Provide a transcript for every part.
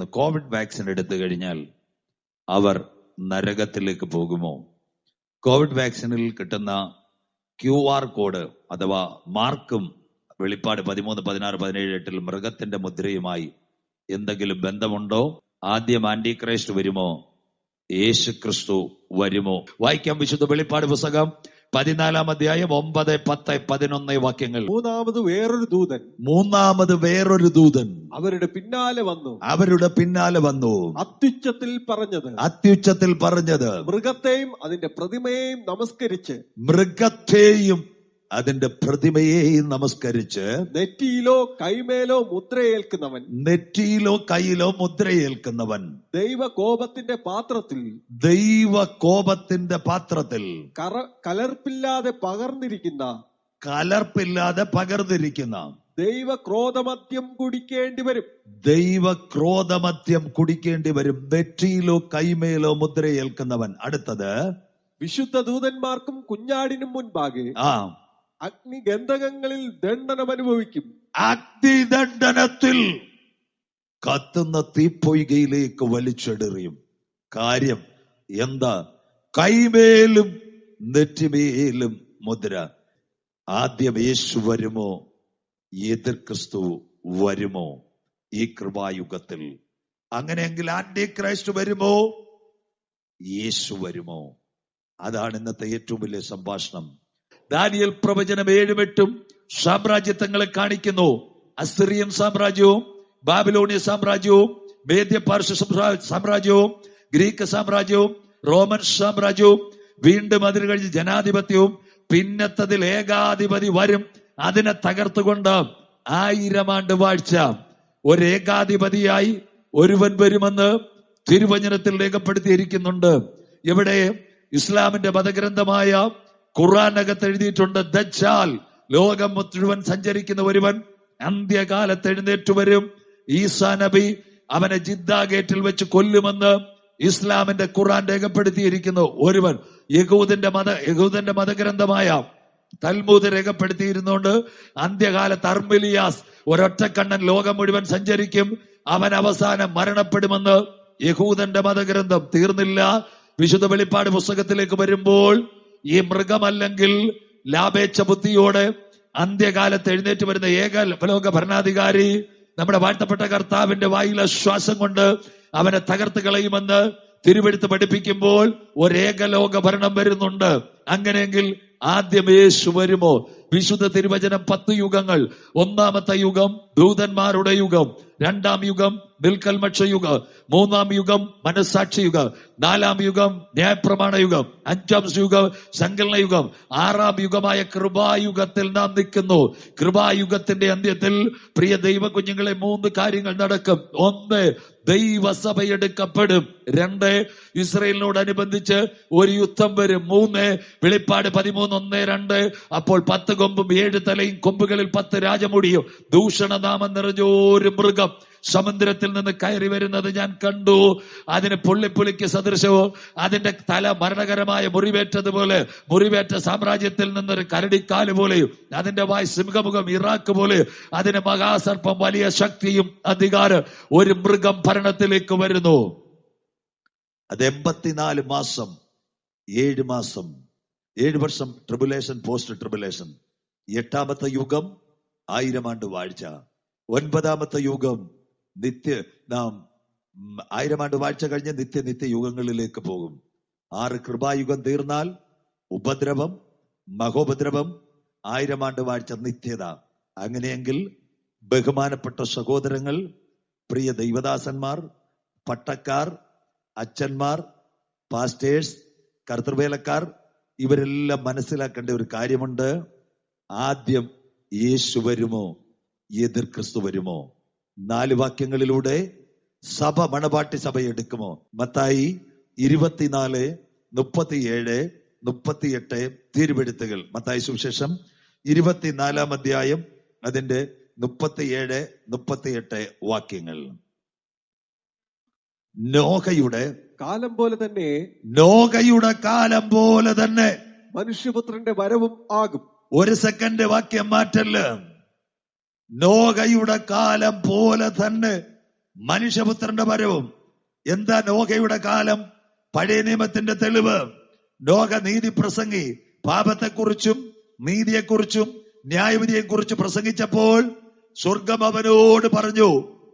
Covid vaccine എടുത്തു കഴിഞ്ഞാൽ അവർ നരകത്തിലേക്ക് പോകുമോ? കോവിഡ് വാക്സിനിൽ കിട്ടുന്ന ക്യു ആർ കോഡ് അഥവാ മാർക്കും വെളിപ്പാട് പതിമൂന്ന് പതിനാറ് പതിനേഴ് എട്ടിൽ മൃഗത്തിന്റെ മുദ്രയുമായി എന്തെങ്കിലും ബന്ധമുണ്ടോ? ആദ്യം ആന്റി ക്രൈസ്റ്റ് വരുമോ? യേശു ക്രിസ്തു വരുമോ? വായിക്കാം വിശുദ്ധ വെളിപ്പാട് പുസ്തകം. പതിനാലാം അധ്യായം ഒമ്പത് പത്ത് പതിനൊന്ന് വാക്യങ്ങൾ. മൂന്നാമത് വേറൊരു ദൂതൻ. മൂന്നാമത് വേറൊരു ദൂതൻ. അവരുടെ പിന്നാലെ വന്നു. അവരുടെ പിന്നാലെ വന്നു. അത്യുച്ചത്തിൽ പറഞ്ഞത്. അത്യുച്ചത്തിൽ പറഞ്ഞത്. മൃഗത്തെയും അതിന്റെ പ്രതിമയെയും നമസ്കരിച്ച് മൃഗത്തെയും അതിന്റെ പ്രതിമയെ നമസ്കരിച്ച് നെറ്റിയിലോ കൈമേലോ മുദ്രയേൽക്കുന്നവൻ. നെറ്റിയിലോ കയ്യിലോ മുദ്രയേൽക്കുന്നവൻ. ദൈവ കോപത്തിന്റെ പാത്രത്തിൽ. ദൈവ കോപത്തിന്റെ പാത്രത്തിൽ കലർപ്പില്ലാതെ പകർന്നിരിക്കുന്ന. കലർപ്പില്ലാതെ പകർന്നിരിക്കുന്ന. ദൈവ ക്രോധമദ്യം കുടിക്കേണ്ടി വരും. ദൈവ ക്രോധമദ്യം കുടിക്കേണ്ടി വരും. നെറ്റിയിലോ കൈമേലോ മുദ്രയേൽക്കുന്നവൻ. അടുത്തത് വിശുദ്ധ ദൂതന്മാർക്കും കുഞ്ഞാടിനും മുൻപാകെ ആ. അഗ്നിഗന്ധകങ്ങളിൽ ദണ്ഡനം അനുഭവിക്കും അഗ്നിദണ്ഡനത്തിൽ കത്തുന്ന തീപ്പൊയ്കയിലേക്ക് വലിച്ചെറിയും കാര്യം എന്താ? കൈമേലും നെറ്റിമേലും മുദ്ര. ആദ്യം യേശു വരുമോ? എതിർ ക്രിസ്തു വരുമോ? ഈ കൃപായുഗത്തിൽ. അങ്ങനെയെങ്കിൽ ആന്റി ക്രൈസ്റ്റ് വരുമോ? യേശു വരുമോ? അതാണ് ഇന്നത്തെ ഏറ്റവും വലിയ സംഭാഷണം. ദാനിയൽ പ്രവചനം ഏഴുമെട്ടും സാമ്രാജ്യത്വങ്ങളെ കാണിക്കുന്നു. അസിറിയൻ സാമ്രാജ്യവും ബാബിലോണിയ സാമ്രാജ്യവും മേദ്യ പാർശ്വ സാമ്രാജ്യവും ഗ്രീക്ക് സാമ്രാജ്യവും റോമൻ സാമ്രാജ്യവും വീണ്ടും അതിന് കഴിഞ്ഞ് ജനാധിപത്യവും പിന്നത്തതിൽ ഏകാധിപതി വരും. അതിനെ തകർത്തുകൊണ്ട് ആയിരം ആണ്ട് വാഴ്ച. ഒരു ഏകാധിപതിയായി ഒരുവൻ വരുമെന്ന് തിരുവചനത്തിൽ രേഖപ്പെടുത്തിയിരിക്കുന്നുണ്ട്. ഇവിടെ ഇസ്ലാമിന്റെ മതഗ്രന്ഥമായ ഖുറാനകത്ത് എഴുതിയിട്ടുണ്ട് ദജ്ജാൽ. ലോകം മുഴുവൻ സഞ്ചരിക്കുന്ന ഒരുവൻ അന്ത്യകാലത്ത് എഴുന്നേറ്റ് വരും. ഈസാ നബി അവനെ ജിദ്ദ ഗേറ്റിൽ വെച്ച് കൊല്ലുമെന്ന് ഇസ്ലാമിന്റെ ഖുറാൻ രേഖപ്പെടുത്തിയിരിക്കുന്നു. ഒരുവൻ യഹൂദിന്റെ മത യഹൂദന്റെ മതഗ്രന്ഥമായ തൽമൂത് രേഖപ്പെടുത്തിയിരുന്നുകൊണ്ട് അന്ത്യകാലത്ത് അർമിലിയാസ് ഒരൊറ്റക്കണ്ണൻ ലോകം മുഴുവൻ സഞ്ചരിക്കും. അവൻ അവസാനം മരണപ്പെടുമെന്ന് യഹൂദന്റെ മതഗ്രന്ഥം തീർന്നില്ല. വിശുദ്ധ വെളിപ്പാട് പുസ്തകത്തിലേക്ക് വരുമ്പോൾ ഈ മൃഗമല്ലെങ്കിൽ ലാഭേച്ഛ ബുദ്ധിയോടെ അന്ത്യകാലത്ത് എഴുന്നേറ്റ് വരുന്ന ഏക ലോക ഭരണാധികാരി നമ്മുടെ വാഴ്ത്തപ്പെട്ട കർത്താവിന്റെ വായിലെ ശ്വാസം കൊണ്ട് അവനെ തകർത്ത് കളയുമെന്ന് തിരുവെടുത്ത് പഠിപ്പിക്കുമ്പോൾ ഒരേകലോക ഭരണം വരുന്നുണ്ട്. അങ്ങനെയെങ്കിൽ ആദ്യം യേശു വരുമോ? വിശുദ്ധ തിരുവചനം പത്ത് യുഗങ്ങൾ. ഒന്നാമത്തെ യുഗം ദൂതന്മാരുടെ യുഗം. രണ്ടാം യുഗം നിൽക്കൽമക്ഷ യുഗം മൂന്നാം യുഗം മനസ്സാക്ഷി യുഗം നാലാം യുഗം ന്യായപ്രമാണ യുഗം അഞ്ചാം യുഗം സങ്കലന യുഗം ആറാം യുഗമായ കൃപായുഗത്തിൽ നാം നിൽക്കുന്നു. കൃപായുഗത്തിന്റെ അന്ത്യത്തിൽ പ്രിയ ദൈവ കുഞ്ഞുങ്ങളെ മൂന്ന് കാര്യങ്ങൾ നടക്കും. ഒന്ന് ദൈവസഭ എടുക്കപ്പെടും. രണ്ട് ഇസ്രയേലിനോടനുബന്ധിച്ച് ഒരു യുദ്ധം വരും. മൂന്ന് വെളിപ്പാട് പതിമൂന്ന് ഒന്ന് രണ്ട്. അപ്പോൾ പത്ത് കൊമ്പും ഏഴ് തലയും കൊമ്പുകളിൽ പത്ത് രാജമുടിയും. ദൂഷണനാമം നിറഞ്ഞൊരു മൃഗം. സമുദ്രത്തിൽ നിന്ന് കയറി വരുന്നത് ഞാൻ കണ്ടു. അതിന് പുള്ളിപ്പുലിക്ക് സദൃശവും അതിന്റെ തല മരണകരമായ മുറിവേറ്റതുപോലെ മുറിവേറ്റ സാമ്രാജ്യത്തിൽ നിന്നൊരു കരടിക്കാൽ പോലെയും അതിന്റെ വായ് സിംഹമുഖം ഇറാഖ് പോലെ അതിന് മഹാസർപ്പം വലിയ ശക്തിയും അധികാരം ഒരു മൃഗം ഭരണത്തിലേക്ക് വരുന്നു. അത് എൺപത്തിനാല് മാസം ഏഴ് മാസം ഏഴ് വർഷം ട്രിബുലേഷൻ പോസ്റ്റ് ട്രിബുലേഷൻ എട്ടാമത്തെ യുഗം ആയിരം ആണ്ട് വാഴ്ച. ഒൻപതാമത്തെ യുഗം നിത്യ നാം ആയിരം ആണ്ട് വാഴ്ച കഴിഞ്ഞ് നിത്യ യുഗങ്ങളിലേക്ക് പോകും. ആറ് കൃപായുഗം തീർന്നാൽ ഉപദ്രവം മഹോപദ്രവം ആയിരം ആണ്ട് വാഴ്ച നിത്യത. അങ്ങനെയെങ്കിൽ ബഹുമാനപ്പെട്ട സഹോദരങ്ങൾ പ്രിയ ദൈവദാസന്മാർ പട്ടക്കാർ അച്ഛന്മാർ പാസ്റ്റേഴ്സ് കർത്തൃവേലക്കാർ ഇവരെല്ലാം മനസ്സിലാക്കേണ്ട ഒരു കാര്യമുണ്ട്. ആദ്യം യേശു വരുമോ? എതിർ ക്രിസ്തു വരുമോ? നാല് വാക്യങ്ങളിലൂടെ സഭ മണപാട്ടി സഭ എടുക്കുമോ? മത്തായി ഇരുപത്തിനാല് മുപ്പത്തിയേഴ് മുപ്പത്തിയെട്ട് തിരുവെടുത്തുകൾ മത്തായി സുവിശേഷം ഇരുപത്തിനാലാം അധ്യായം അതിന്റെ മുപ്പത്തിയേഴ് മുപ്പത്തിയെട്ട് വാക്യങ്ങൾ. നോഹയുടെ കാലം പോലെ തന്നെ നോഹയുടെ കാലം പോലെ തന്നെ മനുഷ്യപുത്രന്റെ വരവും ആകും. ഒരു സെക്കൻഡ് വാക്യം മാറ്റല്ല നോഹയുടെ കാലം പോലെ തന്നെ മനുഷ്യപുത്രന്റെ വരവും എന്താ നോകയുടെ കാലം? പഴയ നിയമത്തിന്റെ തെളിവ്. ലോക നീതി പ്രസംഗി പാപത്തെക്കുറിച്ചും നീതിയെക്കുറിച്ചും ന്യായവിധിയെക്കുറിച്ച് പ്രസംഗിച്ചപ്പോൾ സ്വർഗം അവനോട് പറഞ്ഞു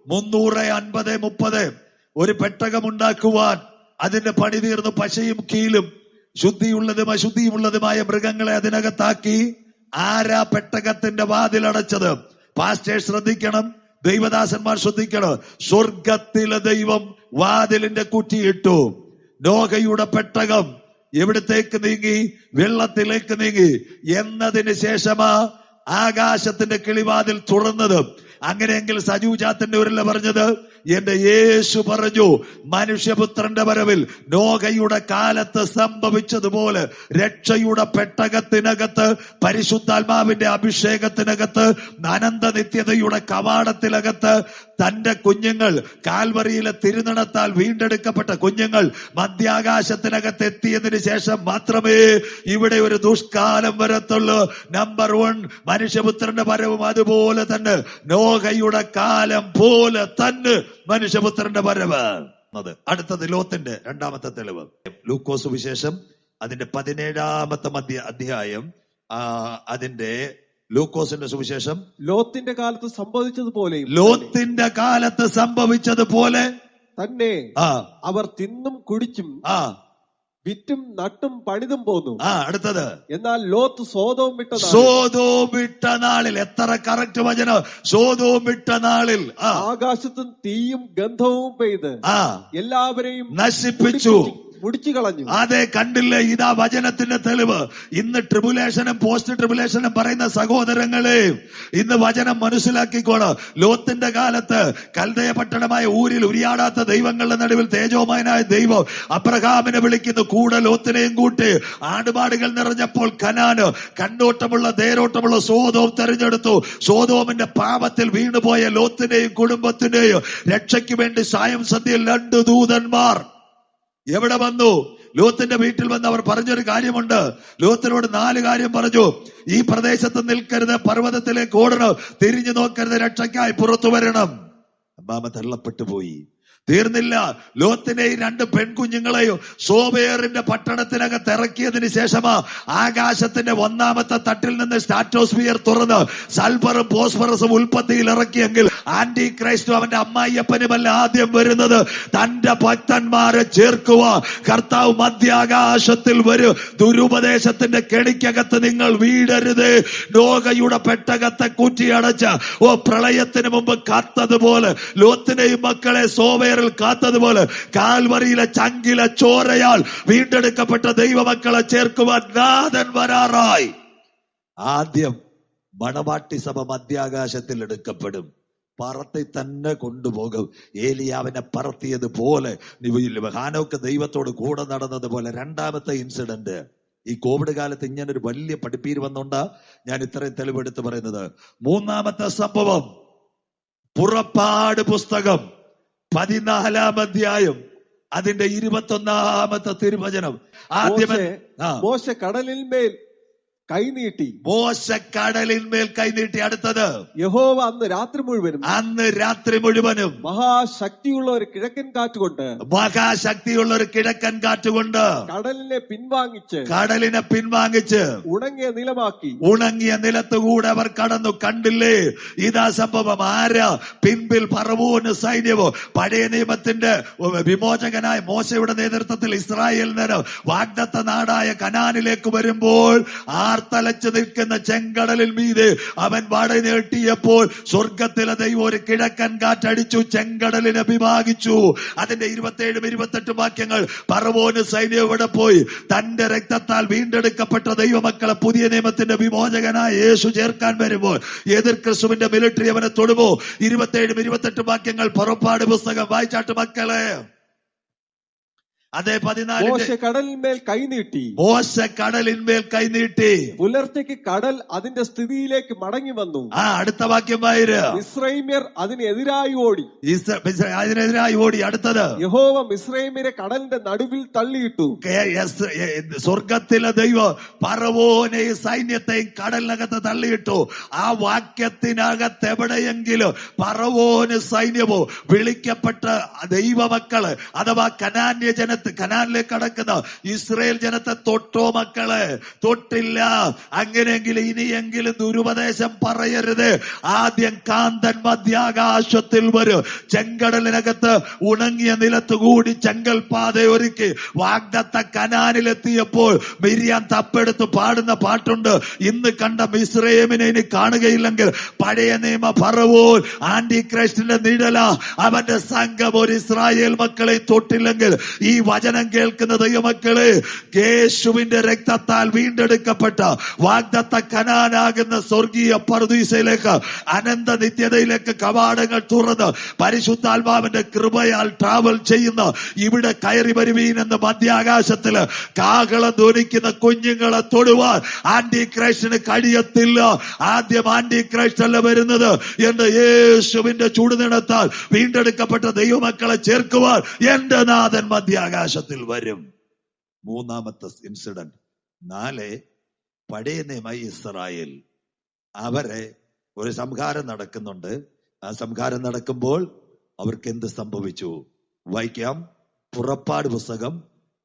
മുന്നൂറ് അൻപത് മുപ്പത് ഒരു പെട്ടകമുണ്ടാക്കുവാൻ അതിന്റെ പണി തീർന്നു പശയും കീലും ശുദ്ധിയുള്ളതും അശുദ്ധിയുള്ളതുമായ മൃഗങ്ങളെ അതിനകത്താക്കി ആരാ പെട്ടകത്തിന്റെ വാതിലടച്ചത്? പാസ്റ്റേഴ്സ് ശ്രദ്ധിക്കണം ദൈവദാസന്മാർ ശ്രദ്ധിക്കണം. സ്വർഗത്തിലെ ദൈവം വാതിലിന്റെ കുറ്റിയിട്ടു. നോഹയുടെ പെട്ടകം എവിടത്തേക്ക് നീങ്ങി? വെള്ളത്തിലേക്ക് നീങ്ങി. എന്നതിന് ശേഷമാ ആകാശത്തിന്റെ കിളിവാതിൽ തുറന്നത്. അങ്ങനെയെങ്കിൽ സജു ചാത്തന്റെ ഉരുള പറഞ്ഞത് എന്റെ യേശു പറഞ്ഞു മനുഷ്യപുത്രന്റെ വരവിൽ നോകയുടെ കാലത്ത് സംഭവിച്ചതുപോലെ രക്ഷയുടെ പെട്ടകത്തിനകത്ത് പരിശുദ്ധാത്മാവിന്റെ അഭിഷേകത്തിനകത്ത് അനന്ത നിത്യതയുടെ കവാടത്തിനകത്ത് തന്റെ കുഞ്ഞുങ്ങൾ കാൽവറിയിലെ തിരുനടത്താൽ വീണ്ടെടുക്കപ്പെട്ട കുഞ്ഞുങ്ങൾ മധ്യാകാശത്തിനകത്ത് എത്തിയതിന് ശേഷം മാത്രമേ ഇവിടെ ഒരു ദുഷ്കാലം വരത്തുള്ളൂ. നമ്പർ വൺ മനുഷ്യപുത്രന്റെ വരവും അതുപോലെ തന്നെ. നോഹയുടെ കാലം പോലെ തന്നെ. മനുഷ്യപുത്രന്റെ വരവ്. അടുത്തത് ലോത്തിന്റെ രണ്ടാമത്തെ തെളിവ്. ലൂക്കോസ് വിശേഷം അതിന്റെ പതിനേഴാമത്തെ മധ്യ അധ്യായം ആ, അതിന്റെ ലൂക്കോസിന്റെ സുവിശേഷം. ലോത്തിന്റെ കാലത്ത് സംഭവിച്ചതുപോലെ ലോത്തിന്റെ കാലത്ത് സംഭവിച്ചതുപോലെ തന്നെ ആ. അവർ തിന്നും കുടിച്ചും ആ. വിറ്റും നട്ടും പണിതും പോന്നു. ആ അടുത്തത്. എന്നാൽ ലോത്ത് സോതവും വിട്ട സോതവും വിട്ട നാളിൽ എത്ര കറക്റ്റ് വചന? സോതവും വിട്ട നാളിൽ ആകാശത്തും തീയും ഗന്ധവും പെയ്ത് ആ. എല്ലാവരെയും നശിപ്പിച്ചു. മുടിച്ചു കളഞ്ഞു അതെ കണ്ടില്ലേ? ഇതാ വചനത്തിന്റെ തെളിവ്. ഇന്ന് ട്രിബുലേഷനും പോസ്റ്റ് ട്രിബുലേഷനും പറയുന്ന സഹോദരങ്ങളെ ഇന്ന് വചനം മനസ്സിലാക്കിക്കോണം. ലോത്തിന്റെ കാലത്ത് കൽതയ പട്ടണമായ ഊരിൽ ഉരിയാടാത്ത ദൈവങ്ങളുടെ നടുവിൽ തേജോമയനായ ദൈവം അബ്രഹാമിനെ വിളിക്കുന്നു. കൂടെ ലോത്തിനെയും കൂട്ടി. ആടുപാടുകൾ നിറഞ്ഞപ്പോൾ കനാന് കണ്ണോട്ടമുള്ള തേരോട്ടമുള്ള സോതോം തെരഞ്ഞെടുത്തു. സോതോമിന്റെ പാപത്തിൽ വീണുപോയ ലോത്തിന്റെയും കുടുംബത്തിന്റെയും രക്ഷയ്ക്ക് വേണ്ടി സായം സന്ധ്യയിൽ രണ്ട് ദൂതന്മാർ എവിടെ വന്നു? ലോത്തിന്റെ വീട്ടിൽ വന്ന് അവർ പറഞ്ഞൊരു കാര്യമുണ്ട്. ലോത്തിനോട് നാല് കാര്യം പറഞ്ഞു. ഈ പ്രദേശത്ത് നിൽക്കരുത് പർവതത്തിലേക്ക് ഓടണം തിരിഞ്ഞു നോക്കരുത് രക്ഷയ്ക്കായി പുറത്തു വരണം. അമ്മാമ തള്ളപ്പെട്ടു പോയി തീർന്നില്ല. ലോത്തിനെയും രണ്ട് പെൺകുഞ്ഞുങ്ങളെയും സോബേറിന്റെ പട്ടണത്തിനകത്ത് ഇറക്കിയതിന് ശേഷമാ ആകാശത്തിന്റെ ഒന്നാമത്തെ തട്ടിൽ നിന്ന് സ്റ്റാറ്റോസ്ഫിയർ തുറന്ന് സൽഫറും ഫോസ്ഫറസും ഉൽപ്പത്തിയിൽ ഇറക്കിയെങ്കിൽ ആന്റി ക്രൈസ്തു അവന്റെ അമ്മായിയപ്പനുമല്ല ആദ്യം വരുന്നത്. തന്റെ ഭക്തന്മാരെ ചേർക്കുക കർത്താവ് മധ്യാകാശത്തിൽ വരും. ദുരുപദേശത്തിന്റെ കെണിക്കകത്ത് നിങ്ങൾ വീടരുത്. ലോകയുടെ പെട്ടകത്തെ കൂറ്റിയടച്ച ഓ പ്രളയത്തിന് മുമ്പ് കാത്തതുപോലെ ലോത്തിനെയും മക്കളെ സോവേറിൽ കാത്തതുപോലെ കാൽവറിയിലെ ചങ്കിലെ ചോരയാൽ വീണ്ടെടുക്കപ്പെട്ട ദൈവമക്കളെ ചേർക്കുവാൻ നാഥൻ വരാറായി. ആദ്യം മണവാട്ടി സഭ മധ്യാകാശത്തിൽ എടുക്കപ്പെടും. പറത്തി തന്നെ കൊണ്ടുപോകും. ഏലിയാവിനെ പറത്തിയതുപോലെ ഹാനോക്ക് ദൈവത്തോട് കൂടെ നടന്നതുപോലെ രണ്ടാമത്തെ ഇൻസിഡന്റ്. ഈ കോവിഡ് കാലത്ത് ഇങ്ങനെ ഒരു വലിയ പഠിപ്പീര് വന്നുകൊണ്ടാ ഞാൻ ഇത്രയും തെളിവെടുത്ത് പറയുന്നത്. മൂന്നാമത്തെ സംഭവം പുറപ്പാട് പുസ്തകം. പതിനാലാം അധ്യായം അതിന്റെ ഇരുപത്തൊന്നാമത്തെ തിരുവചനം. ആദ്യമേ മോശെ കടലിന്മേൽ കൈനീട്ടി മോശ കടലിന്മേൽ കൈനീട്ടി അടുത്തത്. യഹോവ അന്ന് രാത്രി മുഴുവനും അന്ന് രാത്രി മുഴുവനും മഹാശക്തിയുള്ള ഒരു കിഴക്കൻ കാറ്റുകൊണ്ട് മഹാശക്തിയുള്ള ഒരു കിഴക്കൻ കാറ്റുകൊണ്ട് കടലിനെ പിൻവാങ്ങിച്ച് കടലിനെ പിൻവാങ്ങിച്ച് ഉണങ്ങിയ നിലമാക്കി. ഉണങ്ങിയ നിലത്തുകൂടെ അവർ കടന്നു. കണ്ടില്ലേ? ഇതാ സംഭവം. ആരാ? പിൻപിൽ പറവൂന് സൈന്യവും പഴയ നിയമത്തിന്റെ വിമോചകനായ മോശയുടെ നേതൃത്വത്തിൽ ഇസ്രായേലിന് വാഗ്ദത്ത നാടായ കനാനിലേക്ക് വരുമ്പോൾ ആർത്തലച്ചു നിൽക്കുന്ന ചെങ്കടലിൽ മീതെ അവൻ വട നീട്ടിയപ്പോൾ സ്വർഗത്തിലെ ദൈവം ഒരു കിഴക്കൻ കാറ്റടിച്ചു ചെങ്കടലിനെ വിഭാഗിച്ചു അതിന്റെ ഇരുപത്തിയേഴും ഇരുപത്തെട്ടും വാക്യങ്ങൾ പറവോന് സൈന്യം ഇവിടെ പോയി? തന്റെ രക്തത്താൽ വീണ്ടെടുക്കപ്പെട്ട ദൈവമക്കളെ പുതിയ നിയമത്തിന്റെ വിമോചകനായ യേശു ചേർക്കാൻ വരുമ്പോൾ എതിർ ക്രിസ്തുവിന്റെ മിലിറ്ററി അവനെ തൊടുമോ? ഇരുപത്തിയേഴും ഇരുപത്തെട്ടും വാക്യങ്ങൾ പുറപ്പാട് പുസ്തകം വായിച്ചാട്ട് മക്കളെ. അതേ പതിനാല് മോശ കടലിന്മേൽ കൈനീട്ടി മോശ കടലിന്മേൽ കൈനീട്ടി പുലർച്ചയ്ക്ക് കടൽ അതിന്റെ സ്ഥിതിയിലേക്ക് മടങ്ങി വന്നു. ആ അടുത്ത വാക്യം ഇസ്രൈമ്യർ അതിനെതിരായി ഓടി. അതിനെതിരായി ഓടി. അടുത്തത്. യഹോവ മിശ്രൈമ്യരെ കടലിന്റെ നടുവിൽ തള്ളിയിട്ടു. സ്വർഗത്തിലെ ദൈവം പറവോനെയും സൈന്യത്തെയും കടലിനകത്ത് തള്ളിയിട്ടു. ആ വാക്യത്തിനകത്ത് എവിടെയെങ്കിലും പറവോന് സൈന്യമോ വിളിക്കപ്പെട്ട ദൈവമക്കൾ അഥവാ കനാന്യ ജനത്ത് കനാലിലേക്ക് കടക്കുന്ന ഇസ്രയേൽ ജനത്തെ തൊട്ടോ മക്കളെ തൊട്ടില്ല. അങ്ങനെയെങ്കിലും ഇനിയെങ്കിലും ദുരുപദേശം പറയരുത്. ആദ്യം കാന്തൻ മധ്യാകാശത്തിൽ വരും. ചെങ്കടലിനകത്ത് ഉണങ്ങിയ നിലത്തുകൂടി ചെങ്കൽ പാത ഒരുക്കി വാഗ്ദത്ത കനാനിലെത്തിയപ്പോൾ മിരിയാൻ തപ്പെടുത്ത് പാടുന്ന പാട്ടുണ്ട്. ഇന്ന് കണ്ട മിശ്രയമിനെ ഇനി കാണുകയില്ലെങ്കിൽ പഴയ നിയമ ഫറവോൻ ആന്റി ക്രൈസ്റ്റിന്റെ നിഴല അവന്റെ സംഘം ഒരു ഇസ്രായേൽ മക്കളെ തൊട്ടില്ലെങ്കിൽ ഈ വചനം കേൾക്കുന്ന ദൈവമക്കളെ യേശുവിന്റെ രക്തത്താൽ വീണ്ടെടുക്കപ്പെട്ട വാഗ്ദത്ത കനാനാകുന്ന സ്വർഗീയ പർദീസയിലേക്ക് അനന്ത നിത്യതയിലേക്ക് കവാടങ്ങൾ തുറന്ന് പരിശുദ്ധാത്മാവിന്റെ കൃപയാൽ ട്രാവൽ ചെയ്യുന്ന ഇവിടെ കയറി വരുവീൻ എന്ന് മധ്യാകാശത്തിൽ കാഹളം ധ്വനിക്കുന്ന കുഞ്ഞുങ്ങളെ തൊടുവാൻ ആന്റി ക്രൈസ്റ്റിന് കഴിയത്തില്ല. ആദ്യം ആന്റി ക്രൈസ്റ്റ് അല്ല വരുന്നത് എന്ന് യേശുവിന്റെ ചൂടുനിടത്താൽ വീണ്ടെടുക്കപ്പെട്ട ദൈവമക്കളെ ചേർക്കുവാൻ എന്റെ നാഥൻ മധ്യാകാശത്തിൽ വരും. മൂന്നാമത്തെ ഇൻസിഡന്റ് നാല് പഴയ നിയമ ഇസ്രായേൽ. അവരെ ഒരു സംഹാരം നടക്കുന്നുണ്ട്. ആ സംഹാരം നടക്കുമ്പോൾ അവർക്ക് എന്ത് സംഭവിച്ചു? വായിക്കാം. പുറപ്പാട് പുസ്തകം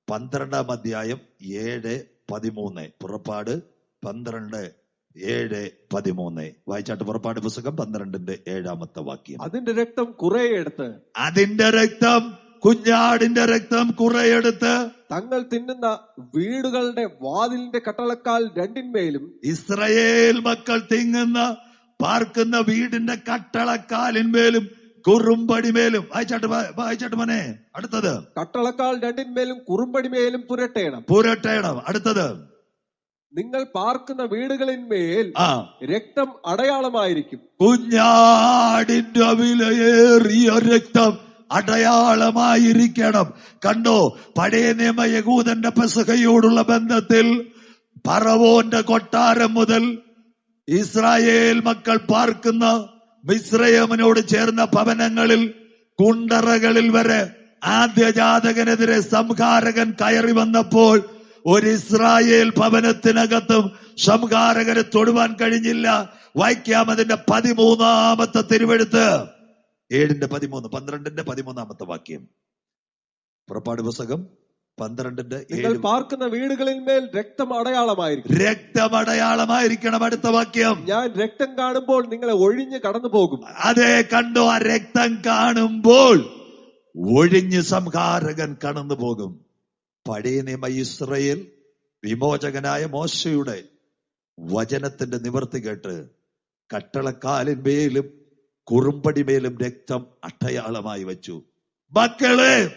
പന്ത്രണ്ടാം അധ്യായം ഏഴ് പതിമൂന്ന്. പുറപ്പാട് പന്ത്രണ്ട് ഏഴ് പതിമൂന്ന്. വായിച്ചാട്ട് പുറപ്പാട് പുസ്തകം പന്ത്രണ്ടിന്റെ ഏഴാമത്തെ വാക്യം. അതിന്റെ രക്തം കുറെ എടുത്ത്. അതിന്റെ രക്തം കുഞ്ഞാടിന്റെ രക്തം കുറെയെടുത്ത് തങ്ങൾ തിന്നുന്ന വീടുകളുടെ വാതിലിന്റെ കട്ടളക്കാൽ രണ്ടിന്മേലും ഇസ്രയേൽ മക്കൾ തിങ്ങുന്ന പാർക്കുന്ന വീടിന്റെ കട്ടളക്കാലിന്മേലും കുറുമ്പടിമേലും. വായിച്ചാട്ട് വായിച്ചാട്ട് മോനെ. അടുത്തത്. കട്ടളക്കാൽ രണ്ടിന്മേലും കുറുമ്പടിമേലും പുരട്ടേണം. പുരട്ടേണം. അടുത്തത്. നിങ്ങൾ പാർക്കുന്ന വീടുകളിന്മേൽ രക്തം അടയാളമായിരിക്കും. കുഞ്ഞാടിന്റെ വിലയേറിയ രക്തം അടയാളമായിരിക്കണം. കണ്ടോ പഴയ നിയമ യകൂദന്റെ പെസഹയോടുള്ള ബന്ധത്തിൽ പറവോന്റെ കൊട്ടാരം മുതൽ ഇസ്രായേൽ മക്കൾ പാർക്കുന്ന മിശ്രയമിനോട് ചേർന്ന ഭവനങ്ങളിൽ കുണ്ടറകളിൽ വരെ ആദ്യജാതകനെതിരെ സംഹാരകൻ കയറി വന്നപ്പോൾ ഒരു ഇസ്രായേൽ ഭവനത്തിനകത്തും സംഹാരകരെ തൊടുവാൻ കഴിഞ്ഞില്ല. വായിക്കാം അതിന്റെ പതിമൂന്നാമത്തെ തിരുവെടുത്ത് ഏഴിന്റെ പതിമൂന്ന് പന്ത്രണ്ടിന്റെ പതിമൂന്നാമത്തെ വാക്യം. പുറപ്പാട് പുസ്തകം പന്ത്രണ്ടിന്റെ നിങ്ങൾ വീടുകളിൽ പാർക്കുന്ന വീടുകളിന്മേൽ രക്തം അടയാളമായിരിക്കും. രക്തം അടയാളമായിരിക്കണം അടുത്ത വാക്യം. ഞാൻ രക്തം കാണുമ്പോൾ നിങ്ങളെ ഒഴിഞ്ഞ് കടന്നു പോകും. അതെ കണ്ടു? ആ രക്തം കാണുമ്പോൾ ഒഴിഞ്ഞ് സംഹാരകൻ കടന്നു പോകും. പഴയ നിയമ ഇസ്രയേൽ വിമോചകനായ മോശയുടെ വചനത്തിന്റെ നിവർത്തി കേട്ട് കട്ടളക്കാലിന്മേലും കുറുമ്പടിമേലും രക്തം അടയാളമായി വെച്ചു. മക്കളെ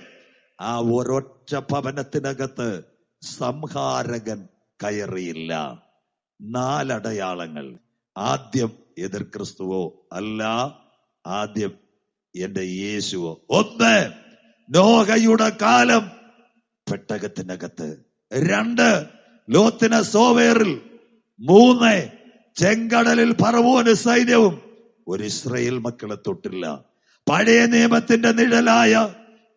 ആ ഒരൊറ്റ ഭവനത്തിനകത്ത് സംഹാരകൻ കയറിയില്ല. നാലടയാളങ്ങൾ. ആദ്യം എതിർ ക്രിസ്തുവോ അല്ല ആദ്യം എന്റെ യേശുവോ. ഒന്ന് നോഹയുടെ കാലം പെട്ടകത്തിനകത്ത്. രണ്ട് ലോത്തിന് സോവേറിൽ. മൂന്ന് ചെങ്കടലിൽ പറവൂന് സൈന്യവും. ഒരു ഇസ്രയേൽ മക്കളെ തൊട്ടില്ല. പഴയ നിയമത്തിന്റെ നിഴലായ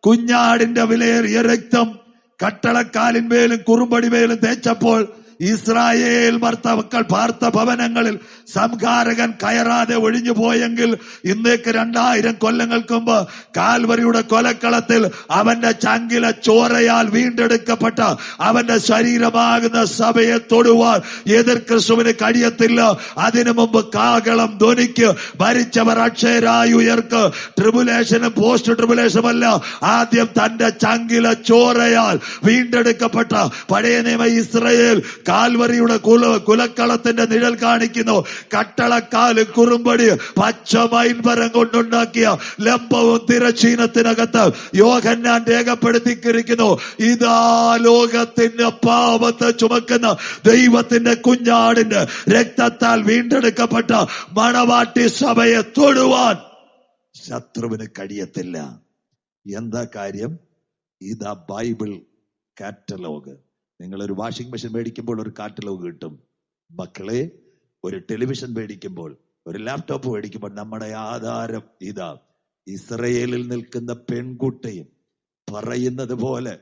കുഞ്ഞാടിന്റെ വിലയേറിയ രക്തം കട്ടളക്കാലിന്മേലും കുറുമ്പടിമേലും തേച്ചപ്പോൾ ഇസ്രായേൽ ഭർത്താക്കൾ പാർത്ത ഭവനങ്ങളിൽ സംഹാരകൻ കയറാതെ ഒഴിഞ്ഞു പോയെങ്കിൽ ഇന്നേക്ക് രണ്ടായിരം കൊല്ലങ്ങൾക്ക് മുമ്പ് കാൽവരിയുടെ കൊലക്കളത്തിൽ അവന്റെ ചങ്കില ചോരയാൽ വീണ്ടെടുക്കപ്പെട്ട അവന്റെ ശരീരമാകുന്ന സഭയെ തൊടുവാൻ എതിർ ക്രിസ്തുവിന് കഴിയത്തില്ല. അതിനു മുമ്പ് കാകളം ധ്വനിക്ക് മരിച്ചവർ അക്ഷയരായി ഉയർക്ക്. ട്രിബുലേഷനും പോസ്റ്റ് ട്രിബുലേഷനും അല്ല ആദ്യം തന്റെ ചങ്കില ചോരയാൽ വീണ്ടെടുക്കപ്പെട്ട പഴയ നിയമ ഇസ്രയേൽ കാൽവറിയുടെ കുല കുലക്കളത്തിന്റെ നിഴൽ കാണിക്കുന്നു. കട്ടളക്കാൽ കുറുമ്പടി പച്ച മൈൻപരം കൊണ്ടുണ്ടാക്കിയ ലംബവും തിരച്ചീനത്തിനകത്ത് യോഹന്നാൻ രേഖപ്പെടുത്തിയിരിക്കുന്നു. ഇതാ ലോകത്തിന്റെ പാപത്തെ ചുമക്കുന്ന ദൈവത്തിന്റെ കുഞ്ഞാടിന്റെ രക്തത്താൽ വീണ്ടെടുക്കപ്പെട്ട മണവാട്ടി സഭയെ തൊടുവാൻ ശത്രുവിന് കഴിയത്തില്ല. എന്താ കാര്യം? ഇതാ ബൈബിൾ കാറ്റലോഗ്. നിങ്ങൾ ഒരു വാഷിംഗ് മെഷീൻ മേടിക്കുമ്പോൾ ഒരു കാറ്റലോഗ് കിട്ടും. മക്കളെ ഒരു ടെലിവിഷൻ മേടിക്കുമ്പോൾ ഒരു ലാപ്ടോപ്പ് മേടിക്കുമ്പോൾ നമ്മുടെ ആധാരം ഇതാ. ഇസ്രയേലിൽ നിൽക്കുന്ന പെൺകുട്ടിയും പറയുന്നത് പോലെ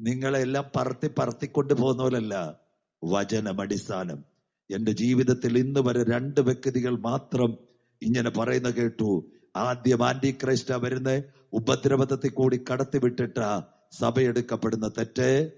നിങ്ങളെല്ലാം പറത്തി പറത്തിക്കൊണ്ട് പോകുന്ന പോലല്ല വചനം അടിസ്ഥാനം. എന്റെ ജീവിതത്തിൽ ഇന്ന് വരെ രണ്ട് വ്യക്തികൾ മാത്രം ഇങ്ങനെ പറയുന്ന കേട്ടു. ആദ്യം ആന്റി ക്രൈസ്റ്റ വരുന്ന ഉപദ്രവത്തിൽ കൂടി കടത്തിവിട്ടിട്ട സഭയെടുക്കപ്പെടുന്ന തെറ്റ്.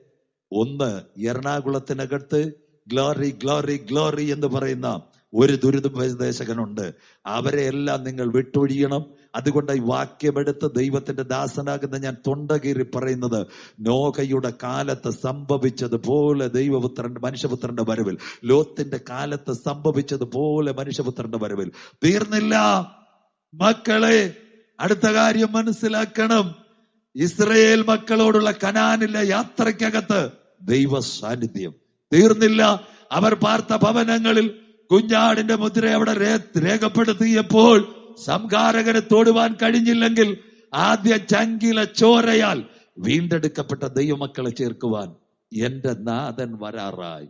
ഒന്ന് എറണാകുളത്തിനകത്ത് ഗ്ലോറി ഗ്ലോറി ഗ്ലോറി എന്ന് പറയുന്ന ഒരു ദുരിതോപദേശകനുണ്ട്. അവരെ എല്ലാം നിങ്ങൾ വിട്ടൊഴിയണം. അതുകൊണ്ട് ഈ വാക്യമെടുത്ത് ദൈവത്തിന്റെ ദാസനാകുന്ന ഞാൻ തൊണ്ടകീറി പറയുന്നത് നോഹയുടെ കാലത്ത് സംഭവിച്ചതുപോലെ ദൈവപുത്രന്റെ മനുഷ്യപുത്രന്റെ വരവിൽ. ലോത്തിന്റെ കാലത്ത് സംഭവിച്ചതുപോലെ മനുഷ്യപുത്രന്റെ വരവിൽ. തീർന്നില്ല. മക്കളെ അടുത്ത കാര്യം മനസ്സിലാക്കണം. ഇസ്രയേൽ മക്കളോടുള്ള കനാനിലെ യാത്രയ്ക്കകത്ത് ദൈവ സാന്നിധ്യം തീർന്നില്ല. അവർ പാർത്ത ഭവനങ്ങളിൽ കുഞ്ഞാടിന്റെ മുദ്ര അവിടെ രേഖപ്പെടുത്തിയപ്പോൾ സംഘാരകനെ തൊടുവാൻ കഴിഞ്ഞില്ലെങ്കിൽ ആദ്യ ചങ്കില ചോരയാൽ വീണ്ടെടുക്കപ്പെട്ട ദൈവമക്കളെ ചേർക്കുവാൻ എന്റെ നാഥൻ വരാറായി.